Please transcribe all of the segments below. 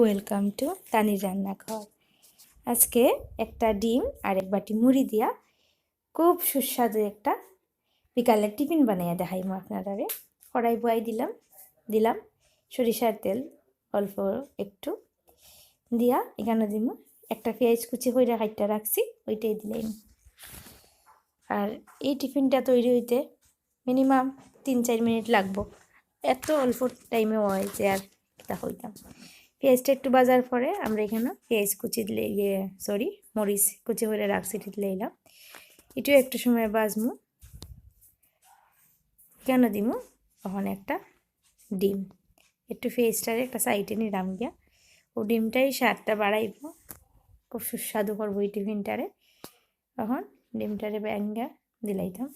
Welcome to তানির রান্নাঘর আজকে একটা ডিম আর এক বাটি মুড়ি দিয়া খুব সুস্বাদু একটা বিকালের টিফিন বানাইয়া দেখাইমু আপনারা কড়াই বয়াই দিলাম দিলাম সরিষার তেল অল্প একটু দিয়া এখানে দিমু একটা পেঁয়াজ কুচি হইরা খাইটা রাখছি, ওইটাই দিলাম আর এই টিফিনটা তৈরি হইতে মিনিমাম তিন চার মিনিট লাগবো। এত অল্প টাইমে হয় যে আর হইতাম। পেঁয়াজটা একটু বাজার পরে আমরা এখানে পেঁয়াজ কুচি ইয়ে সরি মরিচ কুচি করে রাখছি দিলে এলাম। এটিও একটু সময় বাজমু। কেন দিমু? তখন একটা ডিম। একটু পেঁয়াজটার একটা সাইডে নিলাম গিয়া। ও ডিমটাই স্বাদটা বাড়াইব। খুব সুস্বাদু করব এই টিফিনটারে। তখন ডিমটারে ব্যাঙ্গা দিলাইতাম।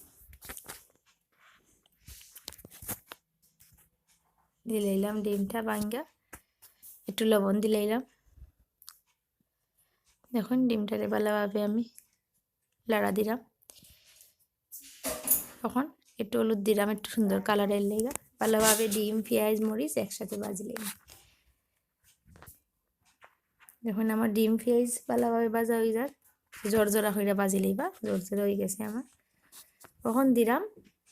দিলাইলাম ডিমটা বাঙ্গা একটু লবণ দিলাইলাম দেখুন ডিমটারে ভালোভাবে আমি। লাড়া দিলাম। তখন একটু হলুদ দিলাম, একটু সুন্দর কালারের লেগা। ভালোভাবে ডিম, পেঁয়াজ, মরিচ, একসাথে বাজলাম দেখুন, আমার ডিম, পেঁয়াজ ভালোভাবে বাজা হয়ে যাক। জোরা হয়ে বাজিলেই বা জোরা হয়ে গেছে আমার। তখন দিলাম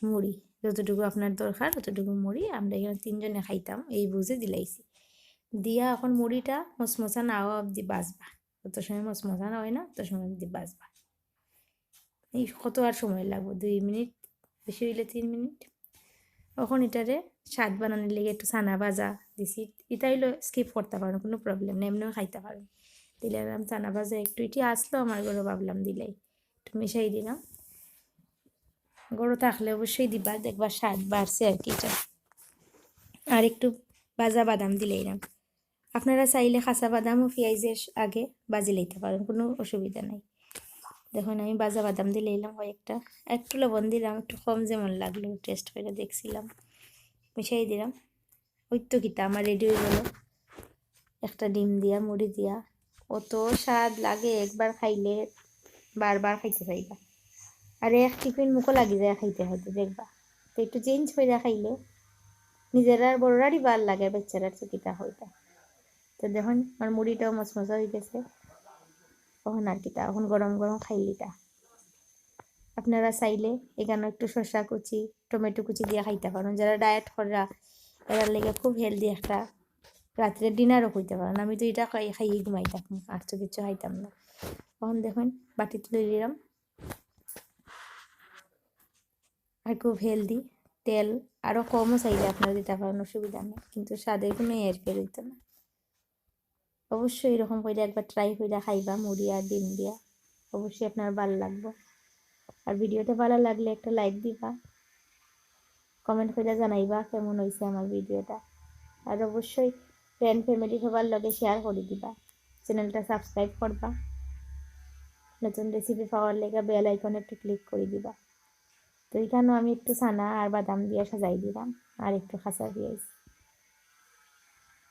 মুড়ি। যতটুকু আপনার দরকার, ততটুকু মুড়ি। আমরা এখানে তিনজনে খাইতাম, এই বুঝে দিলাইছি। দিয়া এখন মুড়িটা মশমশা না হওয়া অবধি বাজবা। যত সময় মশমশা না হয় না, তত সময় অবধি বাজবা। এই কত আর সময় লাগবে? দুই মিনিট? বেশি হইলে তিন মিনিট? তখন এটারে স্বাদ বানানোর লেগে একটু ছানা ভাজা দিছি। এটা হইল স্কিপ করতে পারো, কোনো প্রবলেম নেই, এমনিও খাইতে পারো। দিলে দিলাম ছানা ভাজা একটু, এটি আসলো আমার ঘরে ভাবলাম দিলাই একটু মিশাই দিলাম। গরু থাকলে অবশ্যই দিবা, দেখবা স্বাদ বাড়ছে আর কি এটা। আর একটু ভাজা বাদাম দিলেই না আপনারা চাইলে খাসা বাদাম পেঁয়াজের আগে বাজি লইতে পারেন, কোনো অসুবিধা নাই। দেখুন, আমি বাজা বাদাম দিয়ে লইলাম কয়েকটা। একটু লবণ দিলাম, একটু কম যেমন লাগল টেস্ট করে দেখছিলাম। মিশাই দিলাম। ওই তো কিটা আমার রেডি হয়ে গেল। একটা ডিম দিয়া, মুড়ি দিয়া। অত স্বাদ লাগে, একবার খাইলে বারবার খাইতে পাইবা। আর এক টিফিন মুখও লাগি যায় খাইতে, হয়তো দেখবা। তো একটু চেঞ্জ হয়ে যা খাইলে নিজের বড়রারই ভালো লাগে বাচ্চারার চুকিটা হইতা তো দেখুন আমার মুড়িটাও মচমচা হয়ে গেছে। তখন আর কিটা এখন গরম গরম খাইলিটা আপনারা চাইলে এখানে একটু শসা কুচি, টমেটো কুচি দিয়ে খাইতে পারেন যারা ডায়েট করা এরার লেগে খুব হেলদি একটা রাত্রে ডিনারও খাইতে পারেন আমি তো এটা খাই, খাইয়ে ঘুমাইতাম আর তো কিছু খাইতাম না। তখন দেখুন বাটি তুলে দিলাম। আর খুব হেলদি তেল আরও কমও চাইলে আপনারা দিতে পারেন অসুবিধা নেই। কিন্তু স্বাদের কোনো এর ফের না। অবশ্যই এরকম করে একবার ট্রাই করে খাইবা মুড়ি আর ডিম দিয়া। অবশ্যই আপনার ভালো লাগবে। আর ভিডিওটা ভালো লাগলে একটা লাইক দিবা। কমেন্ট করে জানাইবা কেমন হয়েছে আমার ভিডিওটা। আর অবশ্যই ফ্রেন্ড ফ্যামিলি সবার লগে শেয়ার করে দিবা। চ্যানেলটা সাবস্ক্রাইব করবা। নতুন রেসিপি পাওয়ার লেগে বেল আইকন একটু ক্লিক করে দিবা। তো এখানেও আমি একটু ছানা আর বাদাম দিয়ে সাজাই দিলাম। আর একটু খাসা পেঁয়াজ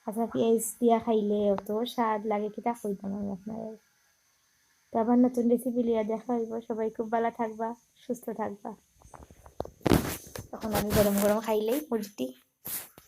খাসা পেঁয়াজ দিয়া খাইলে অত স্বাদ লাগে কিটা কইতাম আমি আপনার তো আবার নতুন রেসিপি লিয়া দেখা হইব। সবাই খুব ভালো থাকবা, সুস্থ থাকবা। তখন আমি গরম গরম খাইলেই মুরগিটি